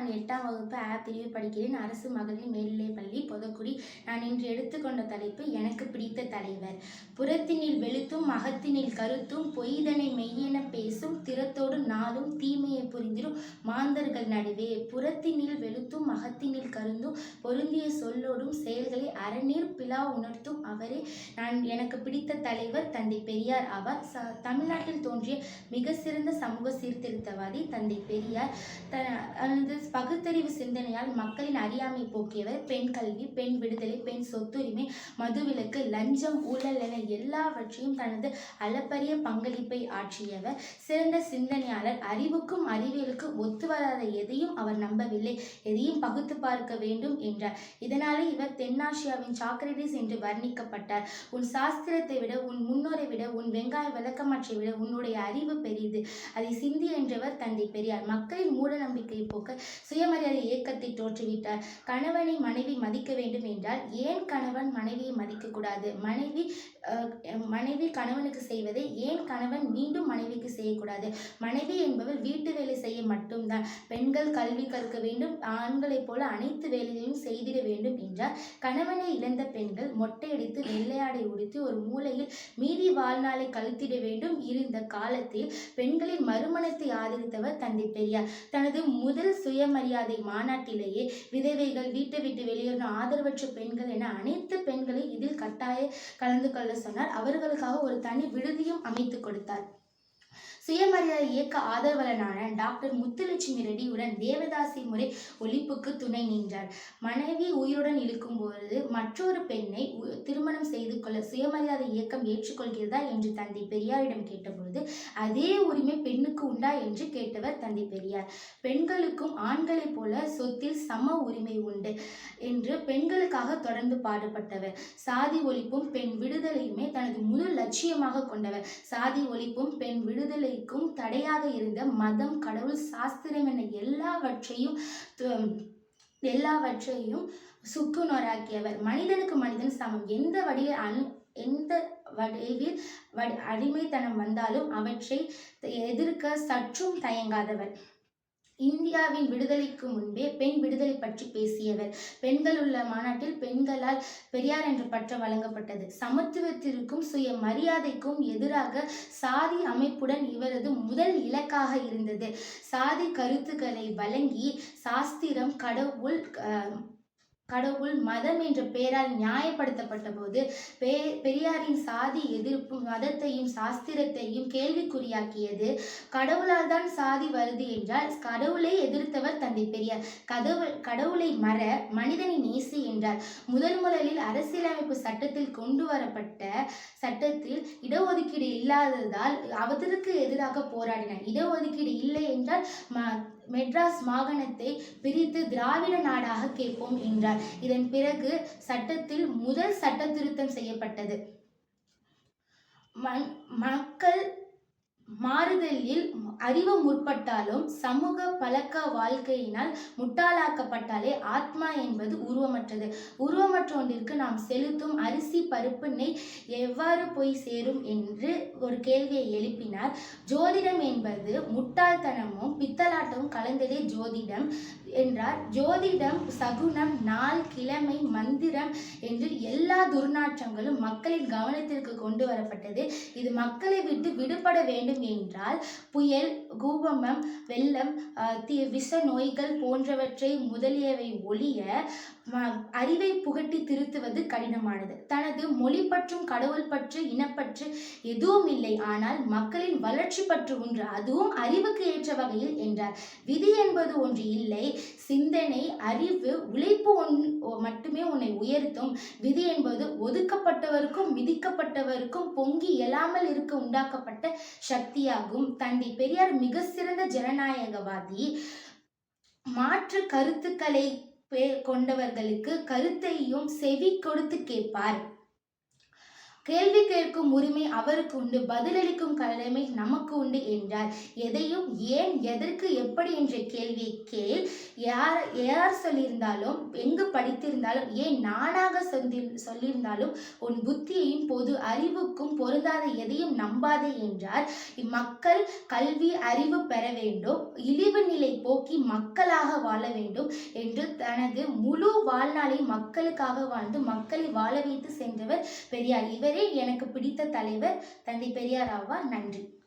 நான் எட்டாம் வகுப்பு ஆ பிரிவு படிக்கிறேன். அரசு மகளிர் மேல்நிலைப் பள்ளி பொதக்குடி. நான் இன்று எடுத்துக்கொண்ட தலைப்பு எனக்கு பிடித்த தலைவர். புறத்தினில் வெளுத்தும் அகத்தினில் கருத்தும் பொய்தனை மெய்யென பேசும் திறத்தோடு நாளும் தீமையை புரிந்திடும் மாந்தர்கள் நடுவே. புறத்தினில் வெளுத்தும் அகத்தினில் கருந்தும் பொருந்திய சொல்லோடும் செயல்களை அறநீர் பிலா உணர்த்தும் அவரே. நான் எனக்கு பிடித்த தலைவர் தந்தை பெரியார் ஆவார். தமிழ்நாட்டில் தோன்றிய மிக சிறந்த சமூக சீர்திருத்தவாதி தந்தை பெரியார். த தனது பகுத்தறிவு சிந்தனையால் மக்களின் அறியாமை போக்கியவர் பெண் கல்வி பெண் விடுதலை பெண் சொத்துரிமை மதுவிலக்கு லஞ்சம் ஊழல் என எல்லாவற்றையும் தனது அளப்பரிய பங்களிப்பை ஆற்றியவர். சிறந்த சிந்தனையாளர் அறிவுக்கும் அறிவியலுக்கும் ஒத்து வராத எதையும் அவர் நம்பவில்லை. எதையும் பகுத்து பார்க்க வேண்டும் என்றார். இதனாலே இவர் தென்னாசியாவின் சாக்ரடிஸ் என்று வர்ணிக்கப்பட்டார். உன் சாஸ்திரத்தை விட உன் முன்னோரை விட உன் வெங்காய விளக்கமாற்றை விட உன்னுடைய அறிவு பெரியது. அதை சிந்தி என்றவர் தந்தை பெரியார். மக்களின் மூட நம்பிக்கை போக்க சுயமரியாதை இயக்கத்தை தோற்றுவிட்டார் கணவனை மனைவி மதிக்க வேண்டும் என்றால் ஏன் கணவன் மனைவியை மதிக்கக்கூடாது? மனைவி மனைவி கணவனுக்கு செய்வதை ஏன் கணவன் மீண்டும் மனைவிக்கு செய்யக்கூடாது? மனைவி என்பவர் வீட்டு வேலை செய்ய மட்டும்தான். பெண்கள் கல்வி கற்க வேண்டும் ஆண்களைப் போல அனைத்து வேலைகளையும் செய்திட வேண்டும் என்றார் கணவனை இழந்த பெண்கள் மொட்டையடித்து வெள்ளையாடை உடுத்தி ஒரு மூலையில் மீதி வாழ்நாளை கழித்திட வேண்டும். இருந்த காலத்தில் பெண்களின் மறுமணத்தை ஆதரித்தவர் தந்தை பெரியார். தனது முதல் சுய சுயமரியாதை மாநாட்டிலேயே விதவைகள் வீட்டை விட்டு வெளியேறின ஆதரவற்ற பெண்கள் என அனைத்து பெண்களை இதில் கட்டாய கலந்து கொள்ள சொன்னார். அவர்களுக்காக ஒரு தனி விடுதியும் அமைத்து கொடுத்தார். சுயமரியாதை இயக்க ஆதரவாளரான டாக்டர் முத்துலட்சுமி ரெட்டியுடன் தேவதாசி முறை ஒழிப்புக்கு துணை நின்றார். மனைவி உயிருடன் இருக்கும்போது மற்றொரு பெண்ணை திருமணம் செய்து கொள்ள சுயமரியாதை இயக்கம் ஏற்றுக்கொள்கிறதா என்று தந்தை பெரியாரிடம் கேட்டபொழுது அதே உரிமை பெண்ணுக்கு உண்டா? என்று கேட்டவர் தந்தை பெரியார். பெண்களுக்கும் ஆண்களைப் போல சொத்தில் சம உரிமை உண்டு என்று பெண்களுக்காக தொடர்ந்து பாடுபட்டவர். சாதி ஒழிப்பும் பெண் விடுதலையுமே தனது முழு லட்சியமாக கொண்டவர். சாதி ஒழிப்பும் பெண் விடுதலைக்கும் தடையாக இருந்த மதம் கடவுள் சாஸ்திரம் என எல்லாவற்றையும் எல்லாவற்றையும் எல்லாவற்றையும் சுக்குநூறாக்கியவர் மனிதனுக்கு மனிதன் சமம். எந்த வடிவில் அணு எந்த வடிவில் வடி அடிமைத்தனம் வந்தாலும் அவற்றை எதிர்க்க சற்றும் தயங்காதவர். இந்தியாவின் விடுதலைக்கு முன்பே பெண் விடுதலை பற்றி பேசியவர். பெண்கள் உள்ள மாநாட்டில் பெண்களால் பெரியார் என்ற பட்டம் வழங்கப்பட்டது. சமத்துவத்திற்கும் சுய மரியாதைக்கும் எதிராக சாதி அமைப்புடன் இவரது முதல் இலக்காக இருந்தது. சாதி கருத்துக்களை வழங்கி சாஸ்திரம் கடவுள் கடவுள் மதம் என்ற பெயரால் நியாயப்படுத்தப்பட்ட போது பெ பெரியாரின் சாதி எதிர்ப்பு மதத்தையும் சாஸ்திரத்தையும் கேள்விக்குறியாக்கியது. கடவுளால் தான் சாதி வருது என்றால் கடவுளை எதிர்த்தவர் தந்தை பெரியார். கடவுள் கடவுளை மற மனிதனை நேசி என்றார். முதல் முதலில் அரசியலமைப்பு சட்டத்தில் கொண்டு வரப்பட்ட சட்டத்தில் இடஒதுக்கீடு இல்லாததால் அவதற்கு எதிராக போராடினார். இடஒதுக்கீடு இல்லை என்றால் ம மெட்ராஸ் மாகாணத்தை பிரித்து திராவிட நாடாக கேட்போம் என்றார். இதன் பிறகு சட்டத்தில் முதல் சட்ட திருத்தம் செய்யப்பட்டது. மக்கள் மாறுதலில் அறிவு முற்பட்டாலும் சமூக பழக்க வாழ்க்கையினால் முட்டாளாக்கப்பட்டாலே ஆத்மா என்பது உருவமற்றது. உருவமற்ற ஒன்றிற்கு நாம் செலுத்தும் அரிசி பருப்பு நெய் எவ்வாறு போய் சேரும் என்று ஒரு கேள்வியை எழுப்பினார். ஜோதிடம் என்பது முட்டாள்தனமும் பித்தலாட்டமும் கலந்ததே ஜோதிடம் என்றார். ஜோதிடம் சகுனம் நாள் கிழமை மந்திரம் என்று எல்லா துர்நாற்றங்களும் மக்களின் கவனத்திற்கு கொண்டு வரப்பட்டது. இது மக்களை விட்டு விடுபட வேண்டும் என்றால் புயல் பூகம்பம் வெள்ளம் தி விஷ நோய்கள் போன்றவற்றை முதலியவை ஒழிய அறிவை புகட்டி திருத்துவது கடினமானது. தனது மொழி பற்றும் கடவுள் பற்று இனப்பற்று எதுவும் இல்லை. ஆனால் மக்களின் வளர்ச்சி பற்று ஒன்று அதுவும் அறிவுக்கு ஏற்ற வகையில் என்றார். விதி என்பது ஒன்று இல்லை. சிந்தனை அறிவு உழைப்பு ஒன் மட்டுமே உன்னை உயர்த்தும். விதி என்பது ஒதுக்கப்பட்டவருக்கும் விதிக்கப்பட்டவருக்கும் பொங்கி எழாமல் இருக்க உண்டாக்கப்பட்ட சக்தி சக்தியாகும். தந்தை பெரியார் மிக சிறந்த ஜனநாயகவாதி. மாற்று கருத்துக்களை பே- கொண்டவர்களுக்கு கருத்தையும் செவி கொடுத்து கேட்பார். கேள்வி கேட்கும் உரிமை அவருக்கு உண்டு பதிலளிக்கும் கடமை நமக்கு உண்டு என்றார். எதையும் ஏன் எதற்கு எப்படி என்ற கேள்வியை கேள். யார் யார் சொல்லியிருந்தாலும் எங்கு படித்திருந்தாலும் ஏன் நானாக சொல்லி சொல்லியிருந்தாலும் உன் புத்தியையும் பொது அறிவுக்கும் பொருந்தாத எதையும் நம்பாதே என்றார். மக்கள் கல்வி அறிவு பெற வேண்டும் இழிவு நிலை போக்கி மக்களாக வாழ வேண்டும் என்று தனது முழு வாழ்நாளை மக்களுக்காக வாழ்ந்து மக்களை வாழ வைத்து சென்றவர் பெரியார். இவரே எனக்கு பிடித்த தலைவர் தந்தை பெரியார் ஆவார். நன்றி.